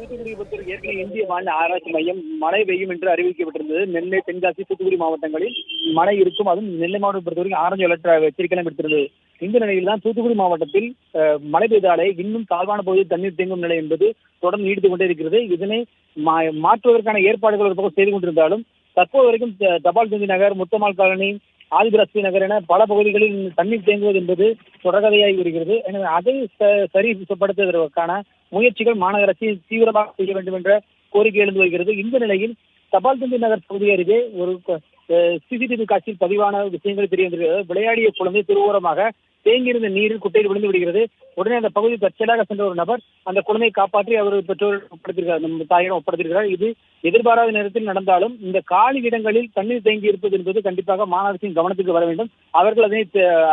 தூத்துக்குடி பொறுத்தவரை ஏற்கனவே இந்திய வானிலை ஆராய்ச்சி மையம் மழை பெய்யும் என்று அறிவிக்கப்பட்டிருந்தது. நெல்லை தென்காசி தூத்துக்குடி மாவட்டங்களில் மழை இருக்கும். அதுவும் நெல்லை மாவட்டம் பொறுத்தவரைக்கும் ஆரஞ்சு அலர்ட் எச்சரிக்கை எடுத்திருந்தது. இந்த நிலையில் தான் தூத்துக்குடி மாவட்டத்தில் அஹ், மழை பெய்தாலே இன்னும் தாழ்வான பகுதியில் தண்ணீர் தேங்கும் நிலை என்பது தொடர்ந்து நீடித்துக் கொண்டே இருக்கிறது இதனை மா- மாற்றுவதற்கான ஏற்பாடுகள் ஒரு பக்கம் செய்து கொண்டிருந்தாலும் தற்போது வரைக்கும் தபால் தந்தி நகர் முத்தமால் காலனி ஆதிபராஸ்தி நகர் என பல பகுதிகளில் தண்ணீர் தேங்குவது என்பது தொடர்கதையாகி வருகிறது. எனவே அதை ச- சரிப்படுத்துவதற்கான முயற்சிகள் மாநகராட்சி தீவிரமாக செய்ய வேண்டும் என்ற கோரிக்கை எழுந்து வருகிறது. இந்த நிலையில் தபால் தந்தி நகர் பகுதி அருகே ஒரு சிசிடிவி காட்சியில் பதிவான விஷயங்கள் தெரிய வந்திருக்கிறது. விளையாடிய குழந்தை திருவோரமாக தேங்கியிருந்த நீரில் குட்டையில் விழுந்து விடுகிறது. உடனே அந்த பகுதி தற்செயலாக சென்ற ஒரு நபர் அந்த குழந்தையை காப்பாற்றி அவர் பெற்றோர் ஒப்படைத்திருக்கிறார். நம்ம தாயிடம் ஒப்படைத்திருக்கிறார். இது எதிர்பாராத நேரத்தில் நடந்தாலும் இந்த காலி இடங்களில் தண்ணீர் தேங்கி இருப்பது என்பது கண்டிப்பாக மாநகரத்தின் கவனத்துக்கு வர வேண்டும். அவர்கள் அதனை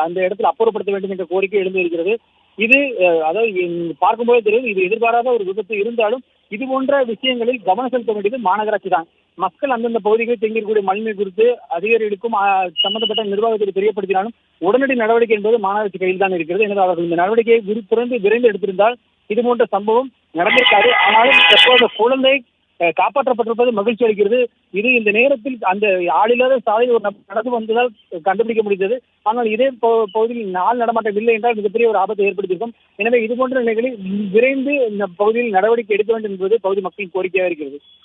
அந்த இடத்தில் அப்புறப்படுத்த வேண்டும் என்ற கோரிக்கை எழுந்து வருகிறது இது அஹ், அதாவது பார்க்கும்போது தெரியும். இது எதிர்பாராத ஒரு விபத்து இருந்தாலும் இது போன்ற விஷயங்களில் கவனம் செலுத்த வேண்டியது மாநகராட்சி தான். மக்கள் அந்தந்த பகுதிகளில் தங்கியிருக்கக்கூடிய மழைநீர் குறித்து அதிகாரிகளுக்கும் சம்பந்தப்பட்ட நிர்வாகத்துக்கு தெரியப்படுத்தினாலும் உடனடி நடவடிக்கை என்பது மாநகராட்சி கையில் தான் இருக்கிறது. எனவே அவர்கள் இந்த நடவடிக்கையை விரு- விரைந்து எடுத்திருந்தால் இது போன்ற சம்பவம் நடந்திருக்காது. ஆனாலும் தற்போது குழந்தை காப்பாற்றப்பட்டிருப்பது மகிழ்ச்சி அளிக்கிறது. இது இந்த நேரத்தில் அந்த ஆளில்லாத சாலையில் ஒரு நடந்து வந்ததால் கண்டுபிடிக்க முடிந்தது. ஆனால் இதே பகுதியில் நாள் நடமாட்டம் இல்லை என்றால் மிகப்பெரிய ஒரு ஆபத்தை ஏற்படுத்தியிருக்கும். எனவே இது போன்ற நிலைகளில் விரைந்து இந்த பகுதியில் நடவடிக்கை எடுக்க வேண்டும் என்பது பகுதி மக்களின் கோரிக்கையாக இருக்கிறது.